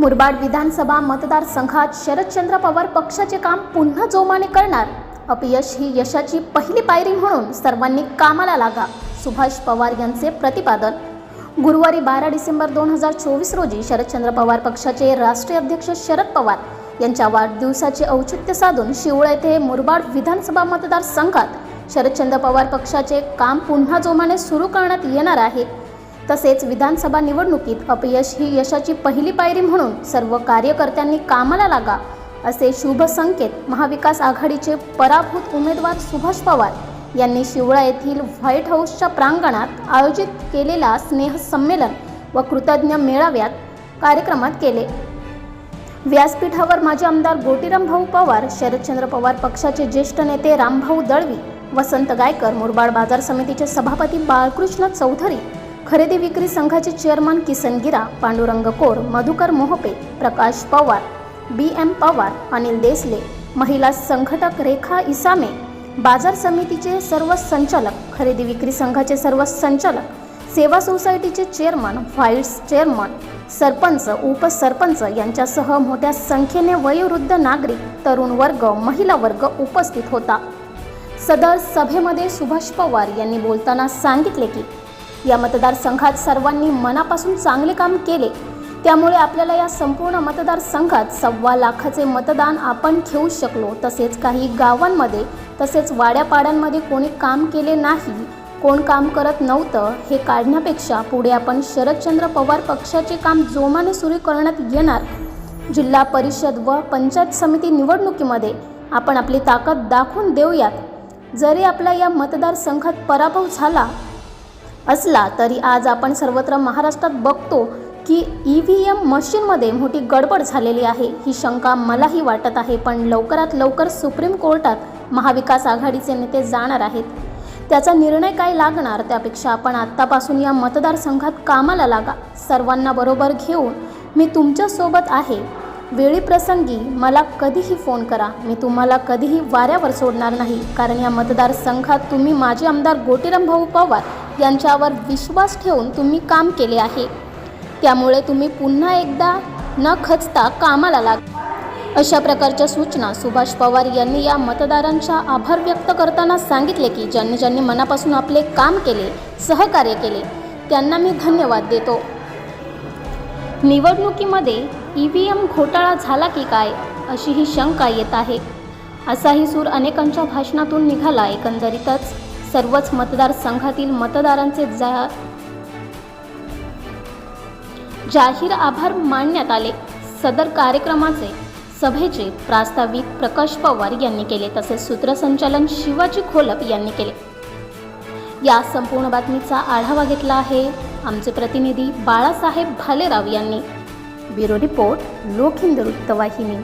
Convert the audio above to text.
मुरबाड विधानसभा मतदारसंघात शरदचंद्र पवार पक्षाचे काम पुन्हा जोमाने करणार. अपयश ही यशाची पहिली पायरी म्हणून सर्वांनी कामाला लागा सुभाष पवार यांचे प्रतिपादन. गुरुवारी बारा डिसेंबर दोन हजार चोवीस रोजी शरदचंद्र पवार पक्षाचे राष्ट्रीय अध्यक्ष शरद पवार यांच्या वाढदिवसाचे औचित्य साधून शिवळ येथे मुरबाड विधानसभा मतदारसंघात शरदचंद्र पवार पक्षाचे काम पुन्हा जोमाने सुरू करण्यात येणार आहे. तसेच विधानसभा निवडणुकीत अपयश ही यशाची पहिली पायरी म्हणून सर्व कार्यकर्त्यांनी कामाला लागा असे शुभ संकेत महाविकास आघाडीचे पराभूत उमेदवार सुभाष पवार यांनी शिवळा येथील व्हाईट हाऊसच्या प्रांगणात आयोजित केलेला स्नेहसंमेलन व कृतज्ञ मेळाव्यात कार्यक्रमात केले. व्यासपीठावर माजी आमदार गोटीराम भाऊ पवार शरदचंद्र पवार पक्षाचे ज्येष्ठ नेते रामभाऊ दळवी वसंत गायकर मुरबाड बाजार समितीचे सभापती बाळकृष्ण चौधरी खरेदी विक्री संघाचे chairman Kisan Gira Pandurang Kor Madhukar Mohpe Prakash Pawar B M Pawar Anil Desle महिला संघटक रेखा इसामे बाजार समितीचे सर्व संचालक खरेदी विक्री संघाचे सर्व संचालक सेवा सोसायटीचे चेअरमन व्हाईस चेअरमन सरपंच उपसरपंच यांच्यासह मोठ्या संख्येने वयोवृद्ध नागरिक तरुण वर्ग महिला वर्ग उपस्थित होता. सदर सभेमध्ये सुभाष पवार यांनी बोलताना सांगितले की या मतदारसंघात सर्वांनी मनापासून चांगले काम केले. त्यामुळे आपल्याला या संपूर्ण मतदारसंघात सव्वा लाखाचे मतदान आपण घेऊ शकलो. तसेच काही गावांमध्ये तसेच वाड्यापाड्यांमध्ये कोणी काम केले नाही कोण काम करत नव्हतं हे काढण्यापेक्षा पुढे आपण शरदचंद्र पवार पक्षाचे काम जोमाने सुरू करण्यात येणार. जिल्हा परिषद व पंचायत समिती निवडणुकीमध्ये आपण आपली ताकद दाखवून देऊयात. जरी आपला या मतदारसंघात पराभव झाला असला तरी आज आपण सर्वत्र महाराष्ट्रात बघतो की ई व्ही एम मशीनमध्ये मोठी गडबड झालेली आहे. ही शंका मलाही वाटत आहे पण लवकरात लवकर सुप्रीम कोर्टात महाविकास आघाडीचे नेते जाणार आहेत. त्याचा निर्णय काय लागणार त्यापेक्षा आपण आत्तापासून या मतदारसंघात कामाला लागा. सर्वांना बरोबर घेऊन मी तुमच्यासोबत आहे. वेळी प्रसंगी मला कधीही फोन करा. मी तुम्हाला कधीही वाऱ्यावर सोडणार नाही. कारण या मतदारसंघात तुम्ही माजी आमदार गोटीराम भाऊ पवार यांच्यावर विश्वास ठेवून तुम्ही काम केले आहे. त्यामुळे तुम्ही पुन्हा एकदा न खचता कामाला लाग अशा प्रकारच्या सूचना सुभाष पवार यांनी या मतदारांचा आभार व्यक्त करताना सांगितले की ज्यांनी ज्यांनी मनापासून आपले काम केले सहकार्य केले त्यांना मी धन्यवाद देतो. निवडणुकीमध्ये ई व्ही एम घोटाळा झाला की काय अशी ही शंका येत आहे. असाही सूर अनेकांच्या भाषणातून निघाला एकंदरीतच. सर्वच मतदारसंघातील मतदारांचे जा जाहीर आभार मानण्यात आले. सदर कार्यक्रमाचे सभेचे प्रास्ताविक प्रकाश पवार यांनी केले तसेच सूत्रसंचालन शिवाजी खोलप यांनी केले. या संपूर्ण बातमीचा आढावा घेतला आहे आमचे प्रतिनिधी बाळासाहेब भालेराव यांनी. ब्युरो रिपोर्ट लोकहिंद वृत्तवाहिनी.